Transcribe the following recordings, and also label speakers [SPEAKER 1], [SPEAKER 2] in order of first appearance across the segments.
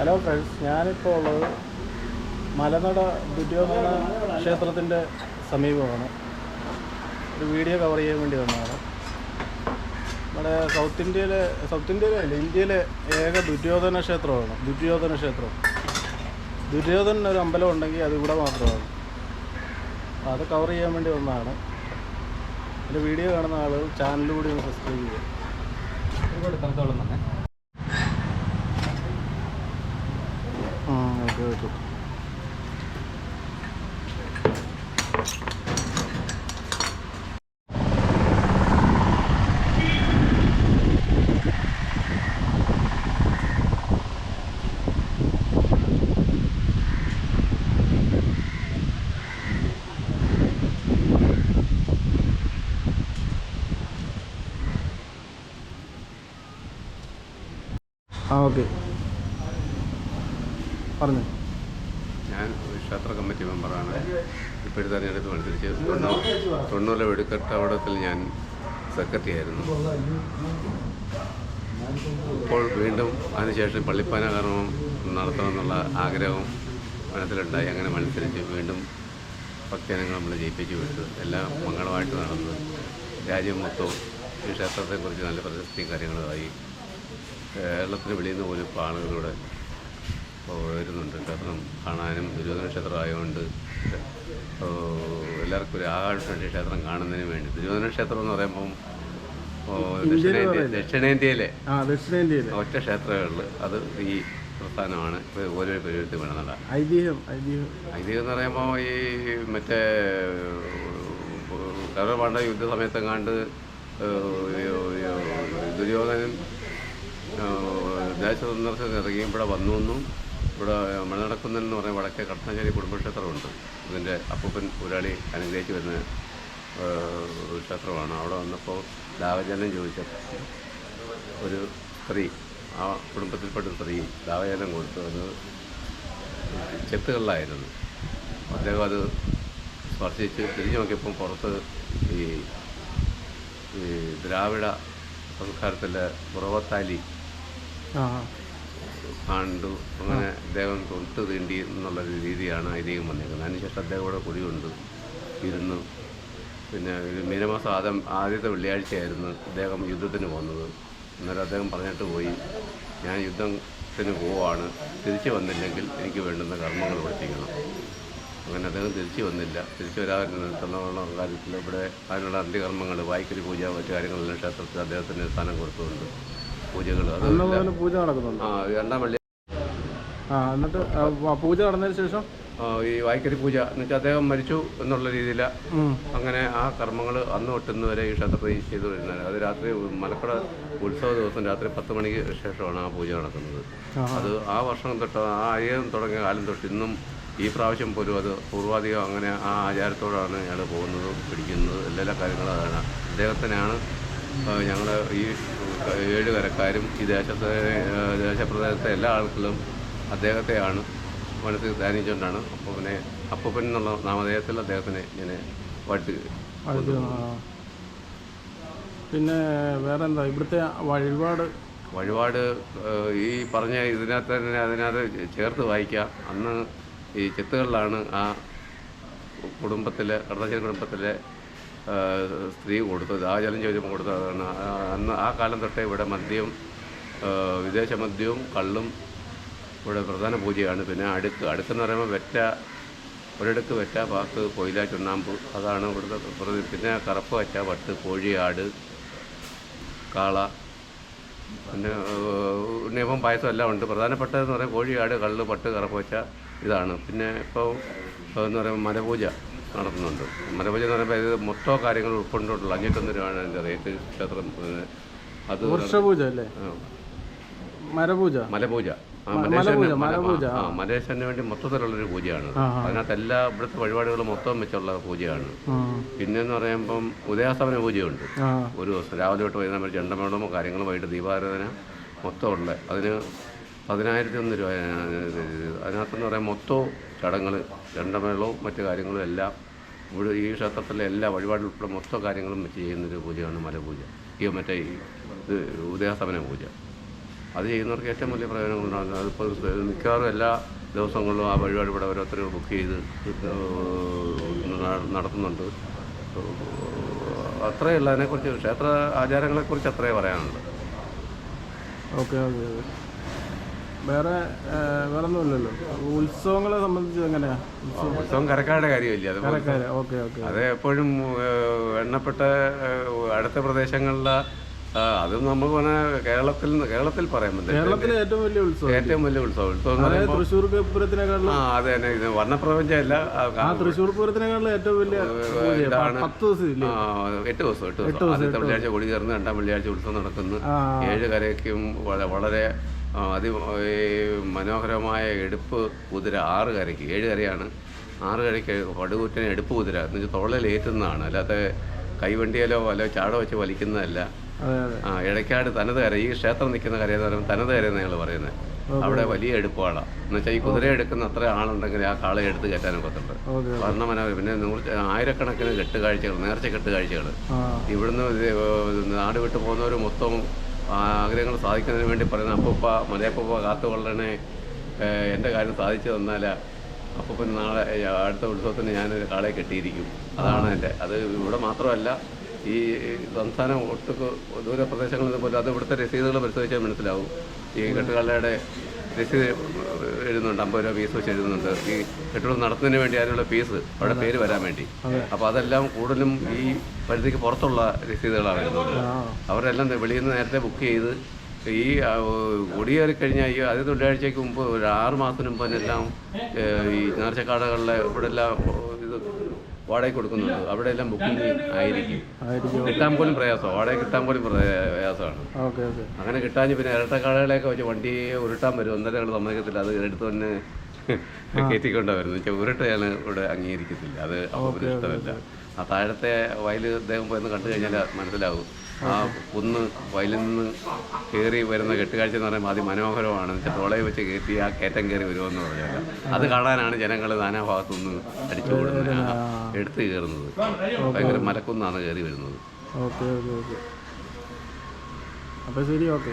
[SPEAKER 1] Hello friends ഞാനിപ്പോൾ ഉള്ളത് മലനട ദുര്യോധന ക്ഷേത്രത്തിന്റെ സമീപമാണ്. ഒരു വീഡിയോ കവർ ചെയ്യാൻ വേണ്ടി വന്നതാണ്. നമ്മുടെ സൗത്ത് ഇന്ത്യയിലെ സൗത്ത് ഇന്ത്യയിലെ അല്ല ഇന്ത്യയിലെ ഏക ദുര്യോധന ക്ഷേത്രമാണ്. ദുര്യോധന ക്ഷേത്രം. ദുര്യോധന ഒരു അമ്പലം ഉണ്ടെങ്കിൽ അത് ഇവിടെ മാത്രമാണ്. അത് കവർ ചെയ്യാൻ വേണ്ടി വന്നതാണ്. എന്റെ വീഡിയോ കാണുന്ന ആളുകൾ ചാനലിലൂടെ ഒന്ന് സബ്സ്ക്രൈബ് ചെയ്യുക.
[SPEAKER 2] ഒരുപാട് തണുത്തോളം തന്നെ.
[SPEAKER 1] ആ ഓക്കെ ഓക്കെ ആ ഓക്കെ പറഞ്ഞു.
[SPEAKER 3] ഞാൻ ക്ഷേത്ര കമ്മിറ്റി മെമ്പറാണ്. ഇപ്പോഴത്തെ തെരഞ്ഞെടുപ്പ് മത്സരിച്ച് തൊണ്ണൂറ് തൊണ്ണൂറിലെ വെടിക്കെട്ടവടത്തിൽ ഞാൻ സെക്രട്ടറി ആയിരുന്നു. ഇപ്പോൾ വീണ്ടും അതിനുശേഷം പള്ളിപ്പാന കർമ്മം നടത്തണമെന്നുള്ള ആഗ്രഹവും മനസ്സിലുണ്ടായി. അങ്ങനെ മത്സരിച്ച് വീണ്ടും ഭക്തജനങ്ങൾ നമ്മൾ ജയിപ്പിച്ചു വിട്ടു. എല്ലാം മംഗളമായിട്ട് നടന്നു. രാജ്യം മൊത്തവും ഈ ക്ഷേത്രത്തെക്കുറിച്ച് നല്ല പ്രശസ്തിയും കാര്യങ്ങളുമായി കേരളത്തിന് വെളിയിൽ നിന്ന് പോലും ഇപ്പോൾ വരുന്നുണ്ട്. ക്ഷേത്രം കാണാനും ദുര്യോധന ക്ഷേത്രം ആയതുകൊണ്ട് എല്ലാവർക്കും ഒരു ആകാംക്ഷയുണ്ട് ഈ ക്ഷേത്രം കാണുന്നതിന് വേണ്ടി. ദുര്യോധന ക്ഷേത്രം എന്ന് പറയുമ്പം ദക്ഷിണേന്ത്യ ദക്ഷിണേന്ത്യയിലെ.
[SPEAKER 1] ദക്ഷിണേന്ത്യയിലെ.
[SPEAKER 3] ഒറ്റ ക്ഷേത്രങ്ങളിൽ അത് ഈ പ്രസ്ഥാനമാണ്. ഓരോ വേണം വേണമെന്നുള്ള.
[SPEAKER 1] ഐതിഹ്യം ഐതിഹ്യം.
[SPEAKER 3] ഐതിഹ്യം എന്ന് പറയുമ്പോൾ ഈ മറ്റേ കൗരവപാണ്ഡ യുദ്ധ സമയത്തെങ്ങാണ്ട് ദുര്യോധനൻ ദേശ സന്ദർശനം ഇറങ്ങി ഇവിടെ വന്നു എന്നും ഇവിടെ മണനടക്കുന്നൻ എന്ന് പറയുന്ന വടക്കേ കട്ടണശ്ശേരി കുടുംബക്ഷേത്രമുണ്ട്. ഇതിന്റെ അപ്പൂപ്പൻ ഒരാളി അനുഗ്രഹിച്ച് വരുന്ന ക്ഷേത്രമാണ്. അവിടെ വന്നപ്പോൾ ദാവജലം ചോദിച്ചപ്പോൾ ഒരു സ്ത്രീ ആ കുടുംബത്തിൽപ്പെട്ട സ്ത്രീ ദാവജലം കൊടുത്തു അത് ചെത്തുകളിലായിരുന്നു അദ്ദേഹം അത് സ്പർശിച്ച് തിരിഞ്ഞു നോക്കിയപ്പം പുറത്ത് ഈ ദ്രാവിഡ സംസ്കാരത്തിലെ പുറവത്താലി
[SPEAKER 1] ആ
[SPEAKER 3] കണ്ടു. അങ്ങനെ അദ്ദേഹം തൊട്ട് തീണ്ടി എന്നുള്ള രീതിയാണ് ഐതിഹ്യം വന്നിരിക്കുന്നത്. അതിനുശേഷം അദ്ദേഹം ഇവിടെ കുടിയുണ്ട് ഇരുന്നു. പിന്നെ മീനമാസം ആദ്യം ആദ്യത്തെ വെള്ളിയാഴ്ചയായിരുന്നു അദ്ദേഹം യുദ്ധത്തിന് പോകുന്നത് അന്നേരം അദ്ദേഹം പറഞ്ഞിട്ട് പോയി ഞാൻ യുദ്ധത്തിന് പോവാണ്. തിരിച്ചു വന്നില്ലെങ്കിൽ എനിക്ക് വേണ്ടുന്ന കർമ്മങ്ങൾ പഠിപ്പിക്കണം. അങ്ങനെ അദ്ദേഹം തിരിച്ചു വന്നില്ല. തിരിച്ചു വരാതിരുന്നുള്ള കാര്യത്തിൽ ഇവിടെ അതിനുള്ള അന്ത്യകർമ്മങ്ങൾ വായിക്കരി പൂജ മറ്റു കാര്യങ്ങളെല്ലാം ക്ഷേത്രത്തിൽ അദ്ദേഹത്തിന് സ്ഥാനം കൊടുത്തുകൊണ്ട് പൂജകൾ
[SPEAKER 1] പൂജ നടക്കുന്നുണ്ട്?
[SPEAKER 3] ആ രണ്ടാം വെള്ളി
[SPEAKER 1] ആ എന്നിട്ട് പൂജ നടന്നതിന് ശേഷം?
[SPEAKER 3] ഈ വായ്ക്കരി പൂജ എന്ന് വെച്ചാൽ അദ്ദേഹം മരിച്ചു എന്നുള്ള
[SPEAKER 1] രീതിയില
[SPEAKER 3] അങ്ങനെ ആ കർമ്മങ്ങൾ അന്ന് തൊട്ട് വരെ ഈ ക്ഷേത്രത്തിൽ ചെയ്തു വരുന്നത് അത് രാത്രി മലക്കട ഉത്സവ ദിവസം രാത്രി പത്ത് മണിക്ക് ശേഷമാണ് ആ പൂജ നടക്കുന്നത്. അത് ആ വർഷം തൊട്ട് ആ അയ്യം തുടങ്ങിയ കാലം തൊട്ട് ഇന്നും ഈ പ്രാവശ്യം പോലും അത് പൂർവാധികം അങ്ങനെ ആ ആചാരത്തോടാണ് ഞങ്ങൾ പോകുന്നതും പിടിക്കുന്നതും. എല്ലാ കാര്യങ്ങളും അതാണ്. അദ്ദേഹത്തിനാണ് ഞങ്ങൾ ഈ ഏഴ് കരക്കാരും ഈ ദേശത്തെ ദേശപ്രദേശത്തെ എല്ലാ ആൾക്കാരും അദ്ദേഹത്തെയാണ് മനസ്സിൽ ധ്യാനിച്ചുകൊണ്ടാണ് അപ്പൂപ്പനെ അപ്പൂപ്പൻ എന്നുള്ള നാമധേയത്തിൽ അദ്ദേഹത്തിനെ ഇങ്ങനെ വട്ട്
[SPEAKER 1] പിന്നെ വേറെ എന്താ ഇവിടുത്തെ വഴിപാട്?
[SPEAKER 3] വഴിപാട് ഈ പറഞ്ഞ ഇതിനകത്ത് തന്നെ അതിനകത്ത് ചേർത്ത് വായിക്കാം. അന്ന് ഈ ചെത്തുകളിലാണ് ആ കുടുംബത്തിലെ കടന്നച്ചൻ കുടുംബത്തിലെ സ്ത്രീ കൊടുത്തത് ആ ചോദ്യം കൊടുത്തതാണ് അന്ന് ആ കാലം തൊട്ടേ ഇവിടെ മദ്യവും വിദേശ മദ്യവും കള്ളും ഇവിടെ പ്രധാന പൂജയാണ്. പിന്നെ അടുക്ക് അടുക്കെന്ന് പറയുമ്പോൾ വെറ്റ ഒരിടക്ക് വെറ്റ പാക്ക് കൊയില ചുണ്ണാമ്പ് അതാണ് ഇവിടുത്തെ പിന്നെ കറുപ്പ് വെറ്റ വട്ട് കോഴി ആട് കാള പിന്നെ ഉണ്ണിയപ്പം പായസം എല്ലാം ഉണ്ട്. പ്രധാനപ്പെട്ടതെന്ന് കോഴി ആട് കള്ള് പട്ട് കറുപ്പ് വെച്ച ഇതാണ്. പിന്നെ ഇപ്പോൾ എന്ന് പറയുമ്പോൾ മലപൂജ. നടത്തുന്നുണ്ട്. മലപൂജ എന്ന് പറയുമ്പോൾ ഇത് മൊത്തം കാര്യങ്ങൾ ഉൾക്കൊണ്ടുള്ള അഞ്ഞൂറ്റൊന്ന് രൂപയാണ് അതിന്റെ റേറ്റ് ക്ഷേത്രം അത്
[SPEAKER 1] വൃക്ഷപൂജ അല്ലേ? മരപൂജ?
[SPEAKER 3] മലപൂജ. ആ
[SPEAKER 1] മ- മലപൂജ,
[SPEAKER 3] മല-
[SPEAKER 1] മലപൂജ,
[SPEAKER 3] ആ മലേശ്വരന് വേണ്ടി മൊത്തത്തിലുള്ളൊരു പൂജയാണ്. അതിനകത്ത് എല്ലാ ഇവിടുത്തെ വഴിപാടുകളും മൊത്തം വെച്ചുള്ള പൂജയാണ്. പിന്നെന്ന് പറയുമ്പം ഉദയാസ്തമന പൂജയുണ്ട്. ഒരു ദിവസം രാവിലെ തൊട്ട് വൈകുന്നേരം ചെണ്ടമേളമോ കാര്യങ്ങളും വൈകിട്ട് ദീപാരാധന മൊത്തമുള്ള അതിന് പതിനായിരത്തി ഒന്ന് രൂപ അതിനകത്തെന്ന് പറയാൻ മൊത്തവും ചടങ്ങൾ ചെണ്ടമേളവും മറ്റു കാര്യങ്ങളും എല്ലാം ഇവിടെ ഈ ക്ഷേത്രത്തിലെ എല്ലാ വഴിപാടിൽ ഉൾപ്പെടെ മൊത്തം കാര്യങ്ങളും വെച്ച് ചെയ്യുന്നൊരു പൂജയാണ് മലപൂജ. ഈ മറ്റേ ഈ ഇത് ഉദയാസ്തമന പൂജ. അത് ചെയ്യുന്നവർക്ക് ഏറ്റവും വലിയ പ്രയോജനങ്ങൾ ഉണ്ടാകുന്നത് അതിപ്പോൾ മിക്കവാറും എല്ലാ ദിവസങ്ങളിലും ആ വഴിപാട് ഇവിടെ ഓരോരുത്തർ ബുക്ക് ചെയ്ത് നടത്തുന്നുണ്ട്. അത്രയേ ഉള്ളൂ. അതിനെക്കുറിച്ച് ക്ഷേത്ര ആചാരങ്ങളെക്കുറിച്ച് അത്രയേ പറയാനുള്ളൂ.
[SPEAKER 1] Okay okay. വേറെ വേറെ ഒന്നുമില്ലല്ലോ ഉത്സവങ്ങളെ സംബന്ധിച്ച് എങ്ങനെയാ? ഉത്സവം
[SPEAKER 3] കരക്കാരുടെ കാര്യമില്ല? അത്
[SPEAKER 1] ഓക്കെ ഓക്കെ
[SPEAKER 3] അത് എപ്പോഴും എണ്ണപ്പെട്ട അടുത്ത പ്രദേശങ്ങളിലെ അത് നമുക്ക് പറഞ്ഞാൽ കേരളത്തിൽ കേരളത്തിൽ പറയാൻ
[SPEAKER 1] കേരളത്തിലെ ഏറ്റവും വലിയ ഉത്സവം
[SPEAKER 3] ഏറ്റവും വലിയ ഉത്സവം. ഉത്സവം
[SPEAKER 1] തൃശ്ശൂർ പൂരത്തിനെക്കാളും
[SPEAKER 3] ആ അത് തന്നെ. ഇത്
[SPEAKER 1] വർണപ്രപഞ്ചമല്ല. തൃശ്ശൂർ പൂരത്തിനെക്കാളും ഏറ്റവും വലിയ പത്ത് ദിവസം
[SPEAKER 3] എട്ട് ദിവസം എട്ട് ദിവസം. ആദ്യത്തെ വെള്ളിയാഴ്ച കൊടി കയറുന്നു രണ്ടാം വെള്ളിയാഴ്ച ഉത്സവം നടക്കുന്നു. ഏഴ് കരയ്ക്കും വളരെ അതി ഈ മനോഹരമായ എടുപ്പ് കുതിര ആറ് കരയ്ക്ക് ഏഴ് കരയാണ്. ആറ് കരയ്ക്ക് പടുകൂറ്റന് എടുപ്പ് കുതിര. എന്ന് വെച്ചാൽ തൊള്ളലേറ്റുന്നതാണ് അല്ലാതെ കൈവണ്ടിയിലോ അല്ല ചാട വെച്ച് വലിക്കുന്നതല്ല. ആ ഇടയ്ക്കാട് തനത് കര ഈ ക്ഷേത്രം നിൽക്കുന്ന കരയെന്ന് പറയുമ്പോൾ തനത് കരയെന്ന് ഞങ്ങൾ പറയുന്നത് അവിടെ വലിയ എടുപ്പാളാണ് എന്നുവെച്ചാൽ ഈ കുതിര എടുക്കുന്ന അത്ര ആളുണ്ടെങ്കിൽ ആ കാളെ എടുത്ത് കയറ്റാനും ഉണ്ട്
[SPEAKER 1] വർണ
[SPEAKER 3] മനോഹരം. പിന്നെ നൂറ് ആയിരക്കണക്കിന് കെട്ടുകാഴ്ചകൾ നേർച്ച കെട്ടുകാഴ്ചകൾ ഇവിടുന്ന് നാട് വിട്ടു പോകുന്നവർ മൊത്തം ആഗ്രഹങ്ങൾ സാധിക്കുന്നതിന് വേണ്ടി പറയുന്ന അപ്പൂപ്പ മലയപ്പൂപ്പ കാത്തുകൊള്ളണേ എന്റെ കാര്യം സാധിച്ചു തന്നാൽ അപ്പൂപ്പൻ നാളെ അടുത്ത ഉത്സവത്തിന് ഞാനൊരു കാളെ കെട്ടിയിരിക്കും. അതാണ് എന്റെ അത് ഇവിടെ മാത്രമല്ല ഈ സംസ്ഥാനം ഒട്ടുക്ക് ദൂരപ്രദേശങ്ങളിൽ പോലും അത് ഇവിടുത്തെ രസീതുകൾ പരിശോധിച്ചാൽ മനസ്സിലാവും. ഈ കെട്ടുകാളയുടെ രസീത് എഴുതുന്നുണ്ട് അമ്പത് രൂപ ഫീസ് വെച്ച് എഴുതുന്നുണ്ട്. ഈ കെട്ടിടം നടത്തുന്നതിന് വേണ്ടി അതിനുള്ള ഫീസ് അവിടെ പേര് വരാൻ വേണ്ടി. അപ്പോൾ അതെല്ലാം കൂടുതലും ഈ പരിധിക്ക് പുറത്തുള്ള രസീതുകളാണ് വരുന്നത് അവരെല്ലാം വെളിയിൽ നിന്ന് നേരത്തെ ബുക്ക് ചെയ്ത് ഈ കുടിയേറി കഴിഞ്ഞാൽ ഈ ആദ്യ തൊഴിലാഴ്ചയ്ക്ക് മുമ്പ് ഒരു ആറ് മാസത്തിന് മുമ്പ് തന്നെ എല്ലാം ഈ നേർച്ചക്കാടകളിലെ ഇവിടെ എല്ലാം ഇത് വാടകയ്ക്ക് കൊടുക്കുന്നുണ്ട് അവിടെ എല്ലാം ബുക്കിംഗ് ആയിരിക്കും. കിട്ടാൻ പോലും പ്രയാസമാണ്. വാടക കിട്ടാൻ പോലും പ്രയാസമാണ്. അങ്ങനെ കിട്ടാഞ്ഞ് പിന്നെ ഇരട്ട ഇരട്ടക്കാടകളെയൊക്കെ വെച്ച് വണ്ടി ഉരുട്ടാൻ വരും. ഒന്നര ഞങ്ങൾ സമ്മതിക്കത്തില്ല. അത് എടുത്ത് തന്നെ കയറ്റിക്കൊണ്ടാവരുന്നു. വെച്ചാൽ ഉരുട്ടയാണ് ഇവിടെ അംഗീകരിക്കത്തില്ല. അത് അവർക്ക് ഇഷ്ടമല്ല. ആ താഴത്തെ വയൽ ദേഹം പോയെന്ന് കണ്ടു കഴിഞ്ഞാൽ മനസ്സിലാവും ആ കുന്ന് വയലിൽ നിന്ന് കയറി വരുന്ന കെട്ടുകാഴ്ച എന്ന് പറയുമ്പോൾ അതിമനോഹരമാണ് വെച്ചാൽ തോളയെ വെച്ച് കയറ്റി ആ കയറ്റം കയറി വരുമെന്ന് പറഞ്ഞാൽ അത് കാണാനാണ് ജനങ്ങൾ നാനാഭാഗത്തുനിന്ന് അടിച്ചു കൂടുന്നത് ആ, എടുത്ത് കയറുന്നത്. ഭയങ്കര മലക്കുന്നാണ് കയറി വരുന്നത്.
[SPEAKER 1] Okay okay okay. അപ്പോൾ ശരി ഓക്കെ.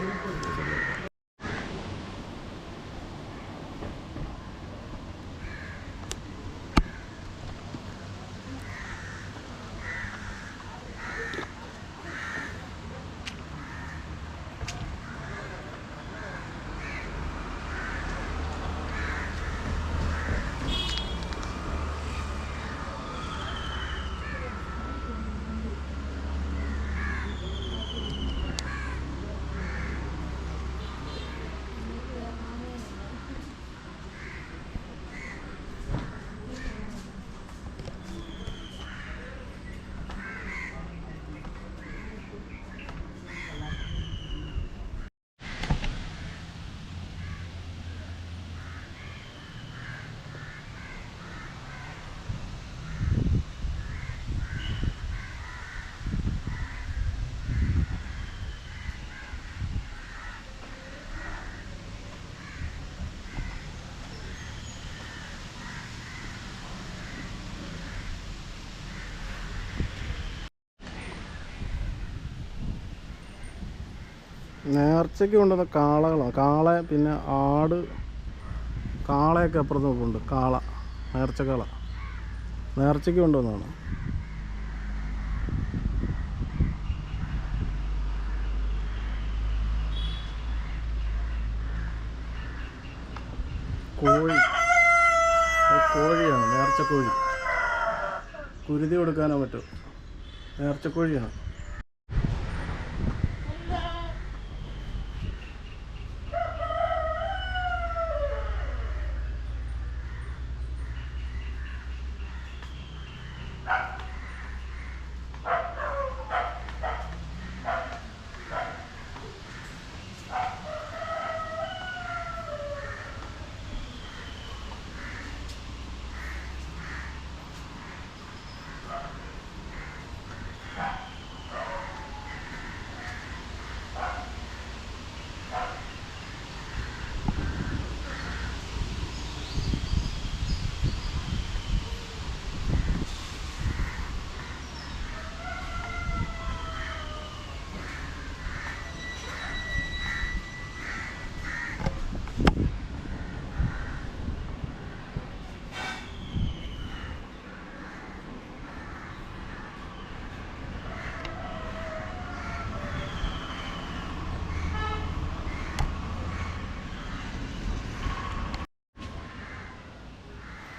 [SPEAKER 1] നേർച്ചയ്ക്ക് കൊണ്ടുവന്ന കാളകളാണ്. കാള പിന്നെ ആട് കാളയൊക്കെ അപ്പുറത്ത് നോക്കുന്നുണ്ട് കാള നേർച്ചക്കാള. നേർച്ചയ്ക്ക് കൊണ്ടുവന്നതാണ്. കോഴി. കോഴിയാണ്. നേർച്ചക്കോഴി. കുരുതി കൊടുക്കാനോ പറ്റും നേർച്ചക്കോഴിയാണ്.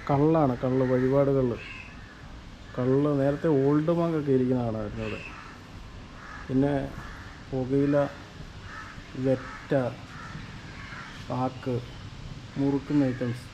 [SPEAKER 1] കള്ളാണ് കള്ള് വഴിപാട് കള്ള്. കള്ള് നേരത്തെ ഓൾഡ് മാങ്ങൊക്കെ ഇരിക്കുന്നതാണ് അവിടെ. പിന്നെ പുകയില വെറ്റ പാക്ക് മുറുക്കുന്ന ഐറ്റംസ്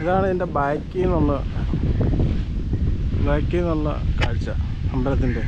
[SPEAKER 1] ഇതാണ് എന്റെ ബാക്കിൽ നിന്നുള്ള ബാക്കിൽ നിന്നുള്ള കാഴ്ച അമ്പലത്തിന്റെ.